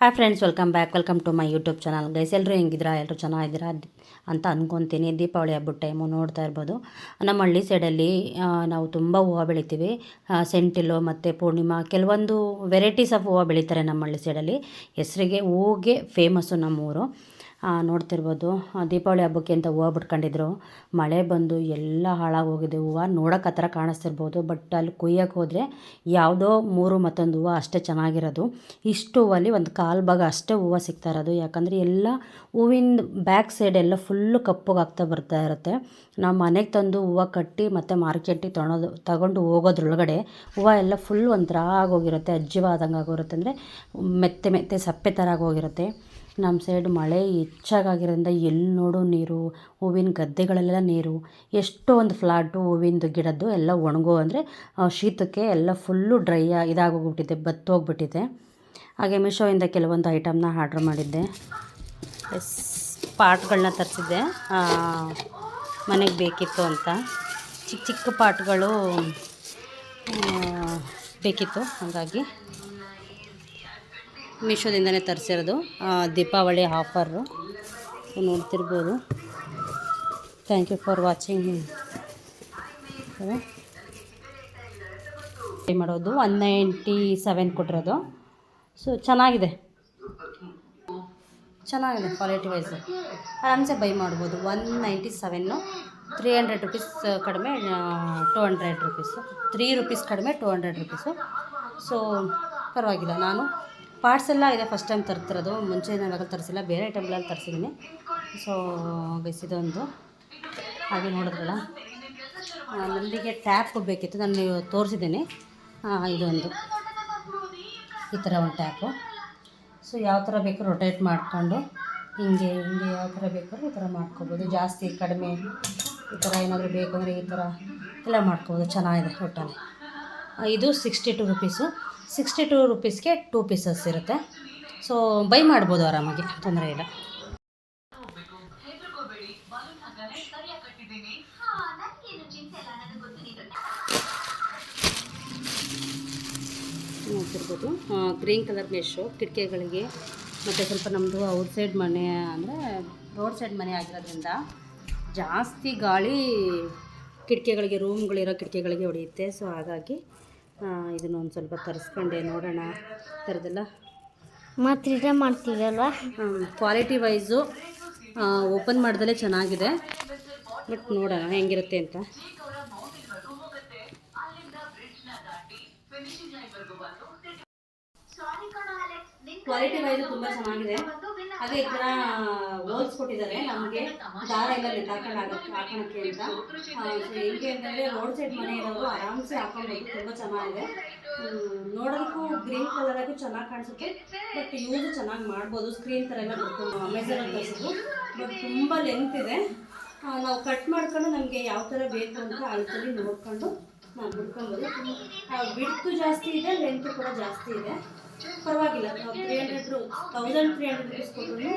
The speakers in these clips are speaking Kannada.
Hi friends welcome back welcome to my YouTube channel guys ಎಲ್ಲರೂ ಹೆಂಗಿದ್ದೀರಾ? ಎಲ್ಲರೂ ಚೆನ್ನಾಗಿದ್ದೀರಾ ಅಂತ ಅಂದ್ಕೊತೀನಿ ದೀಪಾವಳಿ ಹಬ್ಬದ ಟೈಮು ನೋಡ್ತಾ ಇರ್ಬೋದು. ನಮ್ಮ ಹಳ್ಳಿ ಸೈಡಲ್ಲಿ ನಾವು ತುಂಬ ಹೂವು ಬೆಳಿತೀವಿ. ಸೆಂಟಿಲು ಮತ್ತು ಪೂರ್ಣಿಮಾ ಕೆಲವೊಂದು ವೆರೈಟೀಸ್ ಆಫ್ ಹೂವು ಬೆಳೀತಾರೆ ನಮ್ಮ ಹಳ್ಳಿ ಸೈಡಲ್ಲಿ ಹೆಸರಿಗೆ ಹೂವಿಗೆ ಫೇಮಸ್ಸು ನಮ್ಮೂರು. ಆ, ನೋಡ್ತಿರ್ಬೋದು. ದೀಪಾವಳಿ ಹಬ್ಬಕ್ಕೆ ಅಂತ ಹೂವು ಬಿಟ್ಕೊಂಡಿದ್ರು. ಮಳೆ ಬಂದು ಎಲ್ಲ ಹಾಳಾಗೋಗಿದೆ. ಹೂವು ನೋಡೋಕೆ ಆ ಥರ ಕಾಣಿಸ್ತಿರ್ಬೋದು. ಬಟ್ ಅಲ್ಲಿ ಕುಯ್ಯಕ್ಕೆ ಹೋದರೆ ಯಾವುದೋ ಮೂರು ಮತ್ತೊಂದು ಹೂವು ಅಷ್ಟೇ ಚೆನ್ನಾಗಿರೋದು. ಇಷ್ಟು ಹೂವಲ್ಲಿ ಒಂದು ಕಾಲು ಭಾಗ ಅಷ್ಟೇ ಹೂವು ಸಿಗ್ತಾ ಇರೋದು. ಯಾಕಂದರೆ ಎಲ್ಲ ಹೂವಿನ ಬ್ಯಾಕ್ ಸೈಡ್ ಎಲ್ಲ ಫುಲ್ಲು ಕಪ್ಪಗಾಗ್ತಾ ಬರ್ತಾ ಇರುತ್ತೆ. ನಾವು ಮನೆಗೆ ತಂದು ಹೂವು ಕಟ್ಟಿ ಮತ್ತು ಮಾರ್ಕೆಟಿಗೆ ತೊಗೊಳೋದು ತಗೊಂಡು ಹೋಗೋದ್ರೊಳಗಡೆ ಹೂವು ಎಲ್ಲ ಫುಲ್ ಒಂಥರ ಆಗೋಗಿರುತ್ತೆ. ಅಜ್ಜಿವಾದಂಗೆ ಆಗೋಗಿರುತ್ತೆ. ಅಂದರೆ ಮೆತ್ತೆ ಮೆತ್ತೆ ಸಪ್ಪೆ ಥರ ಆಗೋಗಿರುತ್ತೆ. ನಮ್ಮ ಸೈಡ್ ಮಳೆ ಹೆಚ್ಚಾಗಿರೋದ್ರಿಂದ ಎಲ್ಲಿ ನೋಡು ನೀರು, ಹೂವಿನ ಗದ್ದೆಗಳೆಲ್ಲ ನೀರು, ಎಷ್ಟೋ ಒಂದು ಫ್ಲಾಟು ಹೂವಿಂದು ಗಿಡದ್ದು ಎಲ್ಲ ಒಣಗೋ ಅಂದರೆ ಶೀತಕ್ಕೆ ಎಲ್ಲ ಫುಲ್ಲು ಡ್ರೈ ಇದಾಗೋಗ್ಬಿಟ್ಟಿದೆ, ಬತ್ತೋಗ್ಬಿಟ್ಟಿದೆ. ಹಾಗೆ ಮಿಶೋಯಿಂದ ಕೆಲವೊಂದು ಐಟಮ್ನ ಆರ್ಡ್ರ್ ಮಾಡಿದ್ದೆ. ಎಸ್ ಪಾಟ್ಗಳನ್ನ ತರಿಸಿದ್ದೆ. ಮನೆಗೆ ಬೇಕಿತ್ತು ಅಂತ. ಚಿಕ್ಕ ಚಿಕ್ಕ ಪಾಟ್ಗಳು ಬೇಕಿತ್ತು, ಹಾಗಾಗಿ. ಮೀಶೋದಿಂದನೇ ತರಿಸಿರೋದು. ದೀಪಾವಳಿ ಆಫರು. ನೋಡ್ತಿರ್ಬೋದು. ಥ್ಯಾಂಕ್ ಯು ಫಾರ್ ವಾಚಿಂಗ್ ಮಾಡೋದು? ಒನ್ ನೈಂಟಿ ಸೆವೆನ್ ಕೊಟ್ಟಿರೋದು. ಸೊ ಚೆನ್ನಾಗಿದೆ. ಚೆನ್ನಾಗಿದೆ ಕ್ವಾಲಿಟಿ ವೈಸ್ ಆರಾಮ್ಸೆ ಬೈ ಮಾಡ್ಬೋದು. One ninety seven three hundred rupees ಕಡಿಮೆ two hundred rupees three rupees ಕಡಿಮೆ ಟು ಹಂಡ್ರೆಡ್ ರುಪೀಸು ಸೊ ಪರವಾಗಿಲ್ಲ. ನಾನು ಪಾರ್ಟ್ಸ್ ಎಲ್ಲ ಇದೆ ಫಸ್ಟ್ ಟೈಮ್ ತರ್ತಿರೋದು. ಮುಂಚೆ ನಾವಾಗ ತರಿಸಿಲ್ಲ, ಬೇರೆ ಐಟಮ್ಗಳಲ್ಲಿ ತರಿಸಿದ್ದೀನಿ ಸೊ ಬೆಸಿದೊಂದು ಹಾಗೆ ನೋಡಿದ್ರಲ್ಲ? ನನಗೆ ಟ್ಯಾಪ್ ಬೇಕಿತ್ತು, ನಾನು ತೋರಿಸಿದ್ದೀನಿ ಇದೊಂದು. ಈ ಥರ ಒಂದು ಟ್ಯಾಪು ಸೊ ಯಾವ ಥರ ಬೇಕು ರೊಟೇಟ್ ಮಾಡಿಕೊಂಡು, ಹಿಂಗೆ ಹಿಂಗೆ ಯಾವ ಥರ ಬೇಕಾದ್ರೂ ಈ ಥರ ಮಾಡ್ಕೋಬೋದು. ಜಾಸ್ತಿ, ಕಡಿಮೆ, ಈ ಥರ ಏನಾದರೂ ಬೇಕು ಅಂದರೆ ಈ ಥರ ಎಲ್ಲ ಮಾಡ್ಕೋಬೋದು. ಚೆನ್ನಾಗಿದೆ ಒಟ್ಟಲ್ಲಿ ಇದು sixty two rupees sixty two ರುಪೀಸ್ಗೆ two pieces ಇರುತ್ತೆ. ಸೊ ಬೈ ಮಾಡ್ಬೋದು ಆರಾಮಾಗಿ, ತೊಂದರೆ ಇಲ್ಲ. ನೋಡ್ತಿರ್ಬೋದು. ಗ್ರೀನ್ ಕಲರ್ ಮೆಶು ಕಿಟಕಿಗಳಿಗೆ, ಮತ್ತು ಸ್ವಲ್ಪ ನಮ್ಮದು ಔಟ್ ಸೈಡ್ ಮನೆ ಅಂದರೆ ರೋಡ್ ಸೈಡ್ ಮನೆ ಆಗಿರೋದ್ರಿಂದ ಜಾಸ್ತಿ ಗಾಳಿ ಕಿಟಕಿಗಳಿಗೆ ರೂಮ್ಗಳಿರೋ ಕಿಟಕಿಗಳಿಗೆ ಹೊಡೆಯುತ್ತೆ. ಸೊ ಹಾಗಾಗಿ ಇದನ್ನು ಒಂದು ಸ್ವಲ್ಪ ತರಿಸ್ಕೊಂಡೆ ನೋಡೋಣ. ಥರದ್ದೆಲ್ಲ ಮತ್ತು ರಿಟರ್ನ್ ಮಾಡ್ತೀವಲ್ವ ಕ್ವಾಲಿಟಿ ವೈಸು ಓಪನ್ ಮಾಡ್ದಲೇ ಚೆನ್ನಾಗಿದೆ. ಬಟ್ ನೋಡೋಣ ಹೆಂಗಿರುತ್ತೆ ಅಂತ. ಕ್ವಾಲಿಟಿ ವೈಸು ತುಂಬ ಚೆನ್ನಾಗಿದೆ. ಹಾಗೆ ಈ ಥರ ಹೋಲ್ಸ್ ಕೊಟ್ಟಿದ್ದಾರೆ. ನಮಗೆ ದಾರ ಎಲ್ಲ ಆಗಕ್ಕೆ ಹಾಕೋಣಕ್ಕೆ ಅಂತ. ಹೆಂಗೆ ಅಂತಂದರೆ ರೋಡ್ ಸೈಡ್ ಮನೆ ಇರೋರು ಆರಾಮ್ಸೆ ಹಾಕೊಬೋದು ತುಂಬ ಚೆನ್ನಾಗಿದೆ. ನೋಡೋದಕ್ಕೂ ಗ್ರೀನ್ ಕಲರ್ ಆಗಿ ಚೆನ್ನಾಗಿ ಕಾಣಿಸುತ್ತೆ. ಬಟ್ ಯೂಸ್ ಚೆನ್ನಾಗಿ ಮಾಡ್ಬೋದು. ಸ್ಕ್ರೀನ್ ಥರ ಎಲ್ಲ ಬರ್ಕೊಂಡು ಅಮೆಝಾನಲ್ಲಿ ತರಿಸಿದ್ದು. ಬಟ್ ತುಂಬ ಲೆಂತ್ ಇದೆ. ನಾವು ಕಟ್ ಮಾಡ್ಕೊಂಡು ನಮಗೆ ಯಾವ ಥರ ಬೇಕು ಅಂತ ಅಳತಲ್ಲಿ ನೋಡ್ಕೊಂಡು ನಾವು ಬಿಡ್ಕೊಬೋದು ಬಿಡ್ತು ಜಾಸ್ತಿ ಇದೆ ಲೆಂತ್ ಕೂಡ ಜಾಸ್ತಿ ಇದೆ. ಪರವಾಗಿಲ್ಲ. Three hundred thousand three hundred rupees ಕೊಟ್ಟರು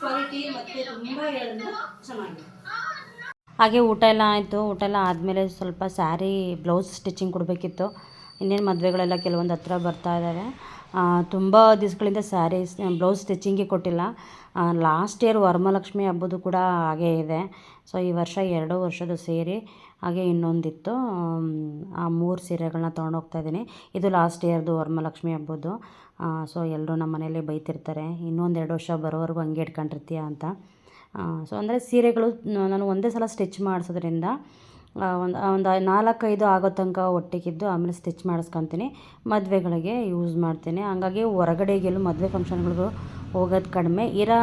ಕ್ವಾಲಿಟಿ ಮತ್ತೆ ತುಂಬ ಹೇಳಿದ್ರೆ ಚೆನ್ನಾಗಿದೆ. ಹಾಗೆ ಊಟ ಎಲ್ಲ ಆಯಿತು. ಊಟ ಎಲ್ಲ ಆದಮೇಲೆ ಸ್ವಲ್ಪ ಸ್ಯಾರಿ ಬ್ಲೌಸ್ ಸ್ಟಿಚಿಂಗ್ ಕೊಡಬೇಕಿತ್ತು. ಇನ್ನೇನು ಮದುವೆಗಳೆಲ್ಲ ಕೆಲವೊಂದು ಹತ್ರ ಬರ್ತಾ ಇದ್ದಾವೆ ತುಂಬ ದಿವಸಗಳಿಂದ ಸ್ಯಾರಿ ಬ್ಲೌಸ್ ಸ್ಟಿಚಿಂಗೇ ಕೊಟ್ಟಿಲ್ಲ. ಲಾಸ್ಟ್ ಇಯರ್ ವರಮಹಾಲಕ್ಷ್ಮಿ ಹಬ್ಬದು ಕೂಡ ಹಾಗೇ ಇದೆ. ಸೊ, ಈ ವರ್ಷ ಎರಡು ವರ್ಷದ ಸೇರಿ ಹಾಗೆ ಇನ್ನೊಂದಿತ್ತು. ಆ ಮೂರು ಸೀರೆಗಳನ್ನ ತೊಗೊಂಡೋಗ್ತಾ ಇದ್ದೀನಿ. ಇದು ಲಾಸ್ಟ್ ಇಯರ್ದು ವರಮಹಾಲಕ್ಷ್ಮಿ ಹಬ್ಬದ್ದು. ಸೊ ಎಲ್ಲರೂ ನಮ್ಮ ಮನೇಲಿ ಬೈತಿರ್ತಾರೆ. ಇನ್ನೊಂದು ಎರಡು ವರ್ಷ ಬರೋವರೆಗೂ ಹಂಗೆ ಇಟ್ಕೊಂಡಿರ್ತೀಯ ಅಂತ. ಸೊ, ಅಂದರೆ ಸೀರೆಗಳು ನಾನು ಒಂದೇ ಸಲ ಸ್ಟಿಚ್ ಮಾಡಿಸೋದ್ರಿಂದ ಒಂದು ಒಂದು ನಾಲ್ಕೈದು ಆಗೋ ತನಕ ಒಟ್ಟಿಗಿದ್ದು ಆಮೇಲೆ ಸ್ಟಿಚ್ ಮಾಡಿಸ್ಕೊತೀನಿ. ಮದುವೆಗಳಿಗೆ ಯೂಸ್ ಮಾಡ್ತೀನಿ. ಹಾಗಾಗಿ ಹೊರಗಡೆಗೆಲ್ಲೂ ಮದುವೆ ಫಂಕ್ಷನ್ಗಳಿಗೂ ಹೋಗೋದು ಕಡಿಮೆ. ಇರೋ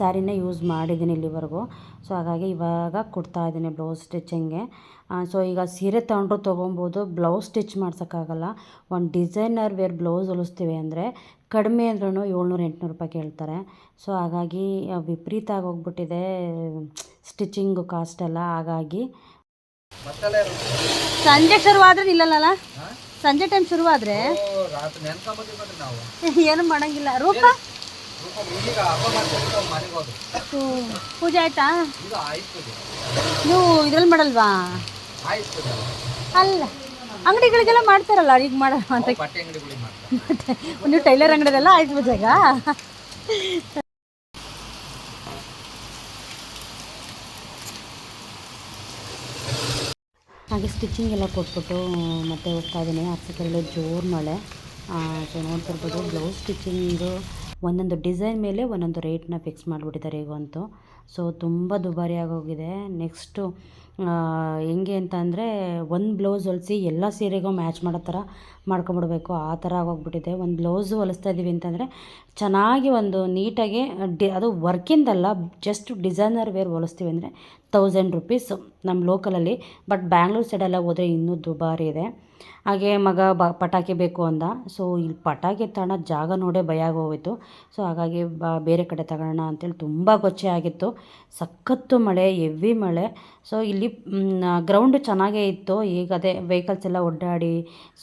ಸ್ಯಾರಿನೇ ಯೂಸ್ ಮಾಡಿದ್ದೀನಿ ಇಲ್ಲಿವರೆಗೂ. ಸೊ ಹಾಗಾಗಿ ಇವಾಗ ಕೊಡ್ತಾ ಇದ್ದೀನಿ ಬ್ಲೌಸ್ ಸ್ಟಿಚಿಂಗ್ಗೆ ಸೊ ಈಗ ಸೀರೆ ತೊಗೊಂಡ್ರು ತೊಗೊಬೋದು. ಬ್ಲೌಸ್ ಸ್ಟಿಚ್ ಮಾಡ್ಸೋಕ್ಕಾಗಲ್ಲ. ಒಂದು ಡಿಸೈನರ್ ವೇರ್ ಬ್ಲೌಸ್ ಹೊಲಿಸ್ತೀವಿ ಅಂದರೆ ಕಡಿಮೆ ಅಂದ್ರೂ ಏಳ್ನೂರು ಎಂಟುನೂರು ರೂಪಾಯಿ ಕೇಳ್ತಾರೆ. ಸೊ ಹಾಗಾಗಿ ವಿಪರೀತ ಆಗೋಗ್ಬಿಟ್ಟಿದೆ ಸ್ಟಿಚಿಂಗು ಕಾಸ್ಟ್ ಎಲ್ಲ. ಹಾಗಾಗಿ ಸಂಜೆ ಶುರುವಾದ್ರೆ ನಿಲ್ಲಲ್ಲ ಸಂಜೆ ಟೈಮ್ ಶುರುವಾದ್ರೆ? ರಾತ್ರಿ ನೆನ್ಕೊಂಬತ್ತೀವಿ ನಾವು. ಏನು ಮಾಡಂಗಿಲ್ಲ. ರೂಪ? ಪೂಜೆ ಆಯ್ತಾ? ನೀವು ಇದ್ರಲ್ಲಿ ಮಾಡಲ್ವಾ? ಅಲ್ಲ, ಅಂಗಡಿಗಳಿಗೆಲ್ಲ ಮಾಡ್ತಾರಲ್ಲ, ಈಗ ಮಾಡ ಅಂತ. ನೀವು ಟೈಲರ್ ಅಂಗಡಿದೆಲ್ಲ ಆಯ್ತು ಬಜಾಗ ಹಾಗೆ ಸ್ಟಿಚಿಂಗ್ ಎಲ್ಲ ಕೊಟ್ಬಿಟ್ಟು, ಮತ್ತೆ ಹೋಗ್ತಾ ಇದ್ದೀನಿ. ಆಚೆ ಜೋರು ಮಳೆ ಸೊ ನೋಡ್ತಿರ್ಬೋದು ಬ್ಲೌಸ್ ಸ್ಟಿಚಿಂಗು ಒಂದೊಂದು ಡಿಸೈನ್ ಮೇಲೆ ಒಂದೊಂದು ರೇಟ್ನ ಫಿಕ್ಸ್ ಮಾಡಿಬಿಟ್ಟಿದ್ದಾರೆ ಈಗಂತೂ ಸೊ, ತುಂಬ ದುಬಾರಿ ಆಗೋಗಿದೆ. ನೆಕ್ಸ್ಟು ಹೆಂಗೆ ಅಂತಂದರೆ ಒಂದು ಬ್ಲೌಸ್ ಹೊಲಿಸಿ ಎಲ್ಲ ಸೀರೆಗೂ ಮ್ಯಾಚ್ ಮಾಡೋ ಥರ ಮಾಡ್ಕೊಂಬಿಡ್ಬೇಕು. ಆ ಥರ ಆಗೋಗ್ಬಿಟ್ಟಿದೆ. ಒಂದು ಬ್ಲೌಸು ಹೊಲಿಸ್ತಾ ಇದ್ದೀವಿ ಅಂತಂದರೆ ಚೆನ್ನಾಗಿ ಒಂದು ನೀಟಾಗಿ, ಡಿ, ಅದು ವರ್ಕಿಂದಲ್ಲ ಜಸ್ಟ್ ಡಿಸೈನರ್ ವೇರ್ ಹೊಲಿಸ್ತೀವಿ ಅಂದರೆ ತೌಸಂಡ್ ರುಪೀಸ್ ನಮ್ಮ ಲೋಕಲಲ್ಲಿ ಬಟ್ ಬ್ಯಾಂಗ್ಳೂರ್ ಸೈಡೆಲ್ಲ ಹೋದರೆ ಇನ್ನೂ ದುಬಾರಿ ಇದೆ. ಹಾಗೆ ಮಗ ಬ, ಪಟಾಕಿ ಬೇಕು ಅಂದ. ಸೊ ಇಲ್ಲಿ ಪಟಾಕಿ ತಗೊಳ್ಳೋ ಜಾಗ ನೋಡೇ ಭಯ ಆಗೋಯ್ತು ಸೊ ಹಾಗಾಗಿ ಬ, ಬೇರೆ ಕಡೆ ತಗೊಳ್ಳೋಣ ಅಂತೇಳಿ ತುಂಬ ಗೊಚ್ಚೆ ಆಗಿತ್ತು. ಸಖತ್ತು ಮಳೆ ಎವಿ ಮಳೆ. ಸೊ ಇಲ್ಲಿ ಗ್ರೌಂಡ್ ಚೆನ್ನಾಗೇ ಇತ್ತು. ಈಗ ಅದೇ ವೆಹಿಕಲ್ಸ್ ಎಲ್ಲ ಒಡ್ಡಾಡಿ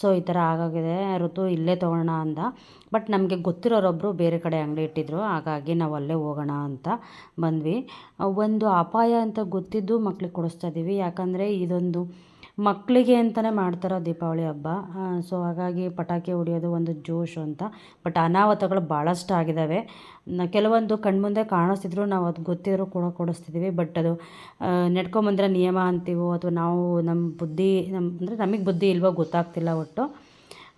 ಸೊ ಈ ಥರ ಆಗಾಗಿದೆ. ಋತು ಇಲ್ಲೇ ತೊಗೊಳ್ಳೋಣ ಅಂದ. ಬಟ್ ನಮಗೆ ಗೊತ್ತಿರೋರೊಬ್ಬರು ಬೇರೆ ಕಡೆ ಅಂಗಡಿ ಇಟ್ಟಿದ್ರು, ಹಾಗಾಗಿ ನಾವು ಅಲ್ಲೇ ಹೋಗೋಣ ಅಂತ ಬಂದ್ವಿ. ಒಂದು ಅಪಾಯ ಅಂತ ಗೊತ್ತಿದ್ದು ಮಕ್ಳಿಗೆ ಕೊಡಿಸ್ತಾ ಇದ್ದೀವಿ ಯಾಕಂದರೆ ಇದೊಂದು ಮಕ್ಕಳಿಗೆ ಅಂತಲೇ ಮಾಡ್ತಾರೋ ದೀಪಾವಳಿ ಹಬ್ಬ. ಸೊ ಹಾಗಾಗಿ ಪಟಾಕಿ ಹೊಡಿಯೋದು ಒಂದು ಜೋಶು ಅಂತ. ಬಟ್ ಅನಾಹುತಗಳು ಭಾಳಷ್ಟು ಆಗಿದ್ದಾವೆ ಕೆಲವೊಂದು ಕಣ್ಮುಂದೆ ಕಾಣಿಸ್ತಿದ್ರು, ನಾವು ಅದು ಗೊತ್ತಿದ್ರು ಕೂಡ ಕೊಡಿಸ್ತಿದ್ದೀವಿ ಬಟ್ ಅದು ನೆಡ್ಕೊಂಬಂದ್ರೆ ನಿಯಮ ಅಂತೀವೋ ಅಥವಾ ನಾವು ನಮ್ಮ ಬುದ್ಧಿ ನಮ್ಮ ಅಂದರೆ ನಮಗೆ ಬುದ್ಧಿ ಇಲ್ವೋ ಗೊತ್ತಾಗ್ತಿಲ್ಲ ಒಟ್ಟು.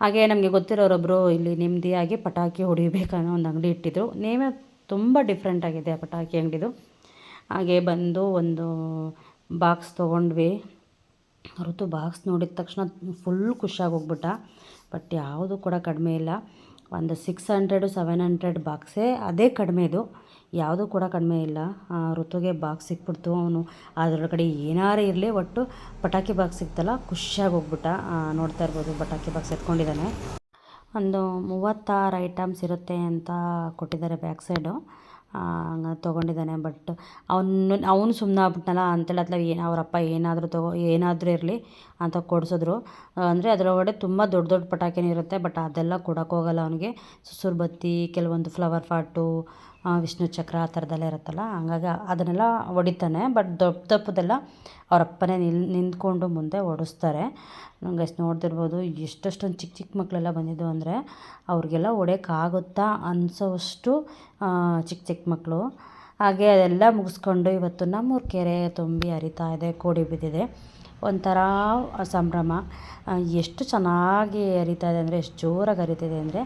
ಹಾಗೆ ನಮಗೆ ಗೊತ್ತಿರೋರೊಬ್ಬರು ಇಲ್ಲಿ ನೆಮ್ಮದಿಯಾಗಿ ಪಟಾಕಿ ಹೊಡಿಬೇಕನ್ನೋ ಒಂದು ಅಂಗಡಿ ಇಟ್ಟಿದ್ರು. ನೇಮೇ ತುಂಬ ಡಿಫ್ರೆಂಟ್ ಆಗಿದೆ ಆ ಪಟಾಕಿ ಅಂಗಡಿದು. ಹಾಗೆ ಬಂದು ಒಂದು ಬಾಕ್ಸ್ ತೊಗೊಂಡ್ವಿ. ಋತು ಬಾಕ್ಸ್ ನೋಡಿದ ತಕ್ಷಣ ಫುಲ್ ಖುಷಿಯಾಗಿ ಹೋಗ್ಬಿಟ್ಟ ಬಟ್ ಯಾವುದು ಕೂಡ ಕಡಿಮೆ ಇಲ್ಲ. ಒಂದು ಸಿಕ್ಸ್ ಹಂಡ್ರೆಡು ಸೆವೆನ್ ಹಂಡ್ರೆಡ್ ಬಾಕ್ಸೇ ಅದೇ ಕಡಿಮೆದು. ಯಾವುದೂ ಕೂಡ ಕಡಿಮೆ ಇಲ್ಲ. ಋತುಗೆ ಬಾಕ್ಸ್ ಸಿಕ್ಬಿಡ್ತು ಅವನು. ಅದರೊಳಗಡೆ ಏನಾರೇ ಇರಲಿ, ಒಟ್ಟು ಪಟಾಕಿ ಬಾಕ್ಸ್ ಸಿಕ್ತಲ್ಲ, ಖುಷಿಯಾಗಿ ಹೋಗ್ಬಿಟ್ಟ. ನೋಡ್ತಾ ಇರ್ಬೋದು, ಪಟಾಕಿ ಬಾಕ್ಸ್ ಎತ್ಕೊಂಡಿದ್ದಾನೆ. ಒಂದು ಮೂವತ್ತಾರು ಐಟಮ್ಸ್ ಇರುತ್ತೆ ಅಂತ ಕೊಟ್ಟಿದ್ದಾರೆ ಬ್ಯಾಕ್ ಸೈಡು. ತೊಗೊಂಡಿದ್ದಾನೆ, ಬಟ್ ಅವನು ಅವನು ಸುಮ್ಮನೆ ಆಗ್ಬಿಟ್ಟನಲ್ಲ ಅಂತೇಳಿ ಅಥವಾ ಏನು ಅವರಪ್ಪ ಏನಾದರೂ ತಗೋ, ಏನಾದರೂ ಇರಲಿ ಅಂತ ಕೊಡಿಸಿದ್ರು. ಅಂದರೆ ಅದರೊಳಗಡೆ ತುಂಬ ದೊಡ್ಡ ದೊಡ್ಡ ಪಟಾಕಿನೂ ಇರುತ್ತೆ, ಬಟ್ ಅದೆಲ್ಲ ಕೊಡೋಕ್ಕೋಗಲ್ಲ ಅವನಿಗೆ. ಸುಸುರು ಬತ್ತಿ, ಕೆಲವೊಂದು ಫ್ಲವರ್ ಫಾಟು ವಿಷ್ಣು ಚಕ್ರ ಆ ಥರದ್ದೆಲ್ಲ ಇರುತ್ತಲ್ಲ, ಹಂಗಾಗಿ ಅದನ್ನೆಲ್ಲ ಹೊಡಿತಾನೆ. ಬಟ್ ದೊಡ್ಡ ದಪ್ಪದೆಲ್ಲ ಅವರಪ್ಪನೇ ನಿಲ್ ನಿಂತ್ಕೊಂಡು ಮುಂದೆ ಹೊಡಿಸ್ತಾರೆ ನಂಗೆ ಎಷ್ಟು ನೋಡ್ತಿರ್ಬೋದು, ಎಷ್ಟೆಷ್ಟೊಂದು ಚಿಕ್ಕ ಚಿಕ್ಕ ಮಕ್ಕಳೆಲ್ಲ ಬಂದಿದ್ದು ಅಂದರೆ ಅವ್ರಿಗೆಲ್ಲ ಹೊಡೆಯೋಕ್ಕಾಗುತ್ತಾ ಅನಿಸೋವಷ್ಟು ಚಿಕ್ಕ ಚಿಕ್ಕ ಮಕ್ಕಳು ಹಾಗೆ ಅದೆಲ್ಲ ಮುಗಿಸ್ಕೊಂಡು ಇವತ್ತು ನಮ್ಮೂರು ಕೆರೆ ತುಂಬಿ ಹರಿತಾ ಇದೆ, ಕೋಡಿ ಬಿದ್ದಿದೆ. ಒಂಥರ ಸಂಭ್ರಮ. ಎಷ್ಟು ಚೆನ್ನಾಗಿ ಹರಿತಾ ಇದೆ ಅಂದರೆ, ಎಷ್ಟು ಜೋರಾಗಿ ಹರಿತಿದೆ ಅಂದರೆ,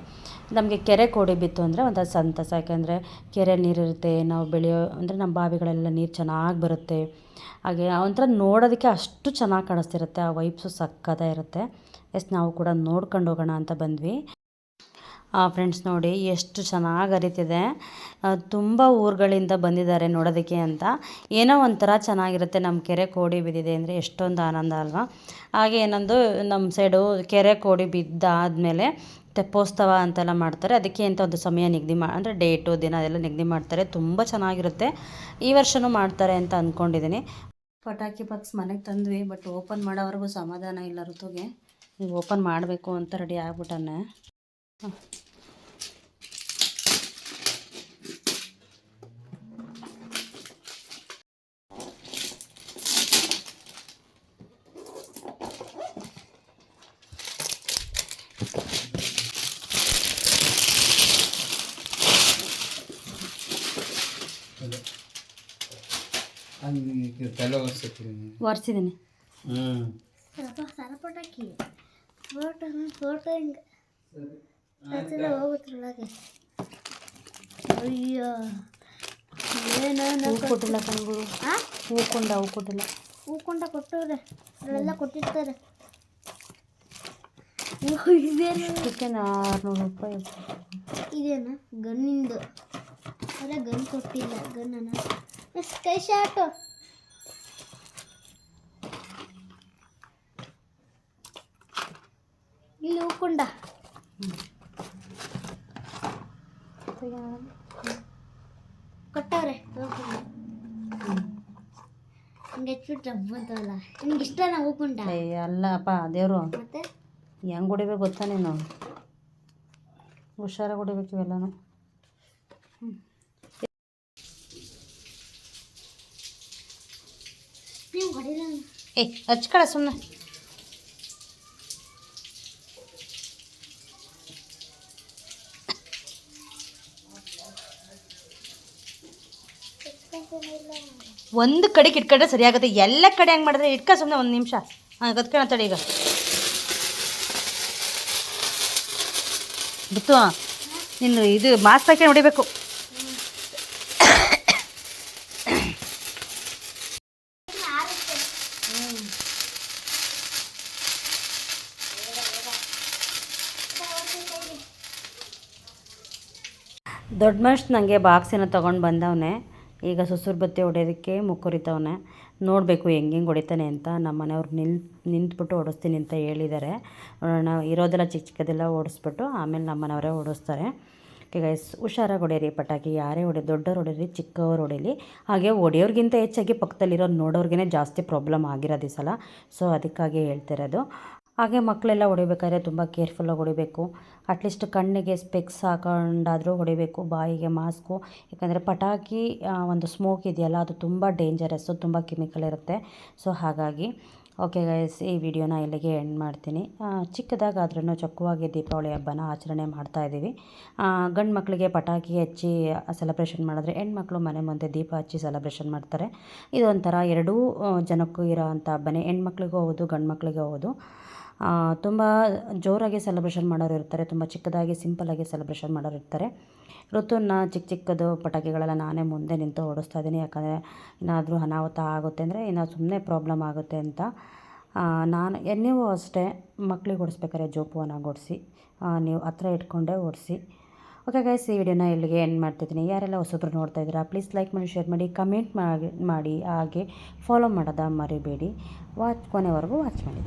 ನಮಗೆ ಕೆರೆ ಕೋಡಿ ಬಿತ್ತು ಅಂದರೆ ಒಂಥರ ಸಂತಸ. ಯಾಕೆಂದರೆ, ಕೆರೆ ನೀರಿರುತ್ತೆ, ನಾವು ಬೆಳೆಯೋ ಅಂದರೆ ನಮ್ಮ ಬಾವಿಗಳೆಲ್ಲ ನೀರು ಚೆನ್ನಾಗಿ ಬರುತ್ತೆ. ಹಾಗೆ ಒಂಥರ ನೋಡೋದಕ್ಕೆ ಅಷ್ಟು ಚೆನ್ನಾಗಿ ಕಾಣಿಸ್ತಿರುತ್ತೆ. ಆ ವೈಬ್ಸು ಸಕ್ಕತ್ತಾಗಿರುತ್ತೆ ಎಸ್, ನಾವು ಕೂಡ ನೋಡ್ಕೊಂಡು ಹೋಗೋಣ ಅಂತ ಬಂದ್ವಿ. ಫ್ರೆಂಡ್ಸ್ ನೋಡಿ ಎಷ್ಟು ಚೆನ್ನಾಗಿ ಅರಿತಿದೆ. ತುಂಬ ಊರುಗಳಿಂದ ಬಂದಿದ್ದಾರೆ ನೋಡೋದಕ್ಕೆ ಅಂತ. ಏನೋ ಒಂಥರ ಚೆನ್ನಾಗಿರುತ್ತೆ ನಮ್ಮ ಕೆರೆ ಕೋಡಿ ಬಿದ್ದಿದೆ ಅಂದರೆ ಎಷ್ಟೊಂದು ಆನಂದ ಅಲ್ವಾ. ಹಾಗೆ ಏನೊಂದು ನಮ್ಮ ಸೈಡು ಕೆರೆ ಕೋಡಿ ಬಿದ್ದಾದಮೇಲೆ ತೆಪ್ಪೋತ್ಸವ ಅಂತೆಲ್ಲ ಮಾಡ್ತಾರೆ. ಅದಕ್ಕೆ ಅಂತ ಒಂದು ಸಮಯ ನಿಗದಿ ಮಾ, ಅಂದರೆ ಡೇಟು ದಿನ ಅದೆಲ್ಲ ನಿಗದಿ ಮಾಡ್ತಾರೆ. ತುಂಬ ಚೆನ್ನಾಗಿರುತ್ತೆ. ಈ ವರ್ಷವೂ ಮಾಡ್ತಾರೆ ಅಂತ ಅಂದ್ಕೊಂಡಿದ್ದೀನಿ ಪಟಾಕಿ ಬಾಕ್ಸ್ ಮನೆಗೆ ತಂದ್ವಿ ಬಟ್ ಓಪನ್ ಮಾಡೋವರೆಗೂ ಸಮಾಧಾನ ಇಲ್ಲ ಋತುಗೆ. ಓಪನ್ ಮಾಡಬೇಕು ಅಂತ ರೆಡಿ ಆಗ್ಬಿಟ್ಟಾನೆ ಒರೆಸಿದ್ದೀನಿ ಹ್ಞೂ ಸ್ವಲ್ಪ ಸರ ಪಟಾಕಿ ಫೋಟೋ ಫೋಟೋ ಹಿಂಗೆ ಅದೆಲ್ಲ ಹೋಗುತ್ತೊಳಗೆ ಅಯ್ಯೋ ಹೂ ಕೊಟ್ಟಿಲ್ಲ ಕಣ್ಗಳು ಆ? ಹೂ ಕೊಟ್ಟಿಲ್ಲ. ಹೂಕೊಂಡ ಕೊಟ್ಟವ್ರೆ. ಅಲ್ಲೆಲ್ಲ ಕೊಟ್ಟಿರ್ತಾರೆ. ಚಿಕನ್ ಆರುನೂರು ರೂಪಾಯಿ ಇದೇನ? ಗನ್ನಿಂದು. ಅದೇ ಗನ್ ಕೊಟ್ಟಿಲ್ಲ ಗನ್ನನ. ಸ್ಕೈ ಶಾಟು ಇಲ್ಲಿ ಹೂಕೊಂಡ ಕೊಟ್ಟವ್ರೆ. ಹಂಗೆ ಹೆಚ್ಚಿಬಿಟ್ರೆ ಬಂತವಲ್ಲ ನಿಮ್ಗೆ ಇಷ್ಟನಾ ಹೂಕೊಂಡ ಏ ಅಲ್ಲಪ್ಪ ದೇವರು. ಮತ್ತೆ? ಹೆಂಗೆ ಹೊಡಿಬೇಕು ಗೊತ್ತಾ ನೀನು? ಹುಷಾರಾಗಿ ಹೊಡಿಬೇಕು ಇವೆಲ್ಲನೂ. ನೀವು ಏ ಹಚ್ಕಳ ಸುಮ್ಮನೆ ಒಂದು ಕಡೆಗೆ ಇಟ್ಕೊಂಡ್ರೆ ಸರಿಯಾಗುತ್ತೆ. ಎಲ್ಲ ಕಡೆ ಹೆಂಗೆ ಮಾಡಿದ್ರೆ ಇಟ್ಕ ಸುಮ್ಮನೆ ಒಂದು ನಿಮಿಷ. ಹಾಂ ತಡೆ ತಡಿ ಈಗ. ಬಿತ್ತು ನಿನ್ನ ಇದು ಮಾಸ್ಕ್ ಹಾಕಿ ಹೊಡಿಬೇಕು. ದೊಡ್ಡ ಮನುಷ್ಯ ನನಗೆ ಬಾಕ್ಸಿನ ತೊಗೊಂಡು ಬಂದವನೆ. ಈಗ ಸುಸುರು ಬತ್ತಿ ಹೊಡೆಯೋದಕ್ಕೆ ಮುಕ್ಕುರಿತವನೆ. ನೋಡಬೇಕು ಹೆಂಗೆ ಹೆಂಗೆ ಹೊಡಿತಾನೆ ಅಂತ ನಮ್ಮ ಮನೆಯವ್ರು ನಿಲ್, ನಿಂತ್ಬಿಟ್ಟು ಓಡಿಸ್ತೀನಿ ಅಂತ ಹೇಳಿದ್ದಾರೆ ನೋಡೋಣ, ಇರೋದೆಲ್ಲ ಚಿಕ್ಕ ಚಿಕ್ಕದೆಲ್ಲ ಓಡಿಸ್ಬಿಟ್ಟು ಆಮೇಲೆ ನಮ್ಮ ಮನೆಯವರೇ ಓಡಿಸ್ತಾರೆ. ಈಗ ಹುಷಾರಾಗಿ ಹೊಡೀರಿ, ಪಟಾಕಿ ಯಾರೇ ಹೊಡಿ, ದೊಡ್ಡವ್ರು ಹೊಡೀರಿ, ಚಿಕ್ಕವ್ರು ಹೊಡೀಲಿ. ಹಾಗೆ ಹೊಡೆಯೋರ್ಗಿಂತ ಹೆಚ್ಚಾಗಿ ಪಕ್ಕದಲ್ಲಿರೋ ನೋಡೋರಿಗೇ ಜಾಸ್ತಿ ಪ್ರಾಬ್ಲಮ್ ಆಗಿರೋದು ಈ ಸಲ ಸೊ ಅದಕ್ಕಾಗಿ ಹೇಳ್ತಿರೋದು ಹಾಗೆ ಮಕ್ಕಳೆಲ್ಲ ಹೊಡಿಬೇಕಾದ್ರೆ ತುಂಬ ಕೇರ್ಫುಲ್ಲಾಗಿ ಹೊಡಿಬೇಕು. ಅಟ್ಲೀಸ್ಟ್ ಕಣ್ಣಿಗೆ ಸ್ಪೆಕ್ಸ್ ಹಾಕೊಂಡಾದರೂ ಹೊಡಿಬೇಕು, ಬಾಯಿಗೆ ಮಾಸ್ಕು. ಯಾಕಂದರೆ ಪಟಾಕಿ ಒಂದು ಸ್ಮೋಕ್ ಇದೆಯಲ್ಲ, ಅದು ತುಂಬ ಡೇಂಜರಸ್ಸು ತುಂಬ ಕೆಮಿಕಲ್ ಇರುತ್ತೆ. ಸೊ ಹಾಗಾಗಿ ಓಕೆ ಗೈಸ್ ಈ ವಿಡಿಯೋನ ಇಲ್ಲಿಗೆ ಎಂಡ್ ಮಾಡ್ತೀನಿ. ಚಿಕ್ಕದಾಗಾದ್ರೂ ಚೊಕ್ಕವಾಗಿ ದೀಪಾವಳಿ ಹಬ್ಬನ ಆಚರಣೆ ಮಾಡ್ತಾ ಇದ್ದೀವಿ. ಗಂಡು ಮಕ್ಕಳಿಗೆ ಪಟಾಕಿ ಹಚ್ಚಿ ಸೆಲೆಬ್ರೇಷನ್ ಮಾಡಿದ್ರೆ ಹೆಣ್ಮಕ್ಳು ಮನೆ ಮುಂದೆ ದೀಪ ಹಚ್ಚಿ ಸೆಲೆಬ್ರೇಷನ್ ಮಾಡ್ತಾರೆ. ಇದೊಂಥರ ಎರಡೂ ಜನಕ್ಕೂ ಇರೋ ಅಂಥ ಹಬ್ಬನೇ. ಹೆಣ್ಮಕ್ಳಿಗೂ ಹೌದು ಗಂಡು ಮಕ್ಕಳಿಗೂ ಹೌದು. ತುಂಬ ಜೋರಾಗಿ ಸೆಲೆಬ್ರೇಷನ್ ಮಾಡೋರು ಇರ್ತಾರೆ, ತುಂಬ ಚಿಕ್ಕದಾಗಿ ಸಿಂಪಲ್ಲಾಗಿ ಸೆಲೆಬ್ರೇಷನ್ ಮಾಡೋರು ಇರ್ತಾರೆ. ಋತುನ ಚಿಕ್ಕ ಚಿಕ್ಕದು ಪಟಾಕಿಗಳೆಲ್ಲ ನಾನೇ ಮುಂದೆ ನಿಂತು ಓಡಿಸ್ತಾ ಇದ್ದೀನಿ. ಯಾಕಂದರೆ ಏನಾದರೂ ಅನಾಹುತ ಆಗುತ್ತೆ ಅಂದರೆ ಇನ್ನು ಸುಮ್ಮನೆ ಪ್ರಾಬ್ಲಮ್ ಆಗುತ್ತೆ ಅಂತ. ನಾನು ನೀವು ಅಷ್ಟೇ ಮಕ್ಳಿಗೆ ಓಡಿಸ್ಬೇಕಾದ್ರೆ ಜೋಪುವನ್ನು ಓಡಿಸಿ ನೀವು ಹತ್ರ ಇಟ್ಕೊಂಡೇ ಓಡಿಸಿ. ಓಕೆ ಗೈಸ್ ಈ ವಿಡಿಯೋನ ಇಲ್ಲಿಗೆ ಎಂಡ್ ಮಾಡ್ತಿದ್ದೀನಿ. ಯಾರೆಲ್ಲ ಹೊಸಬ್ರು ನೋಡ್ತಾ ಇದ್ದೀರಾ ಪ್ಲೀಸ್ ಲೈಕ್ ಮಾಡಿ ಶೇರ್ ಮಾಡಿ ಕಮೆಂಟ್ ಮಾಡಿ ಮಾಡಿ ಹಾಗೆ ಫಾಲೋ ಮಾಡೋದ ಮರಿಬೇಡಿ. ವಾಚ್ ಕೊನೆವರೆಗೂ ವಾಚ್ ಮಾಡಿ.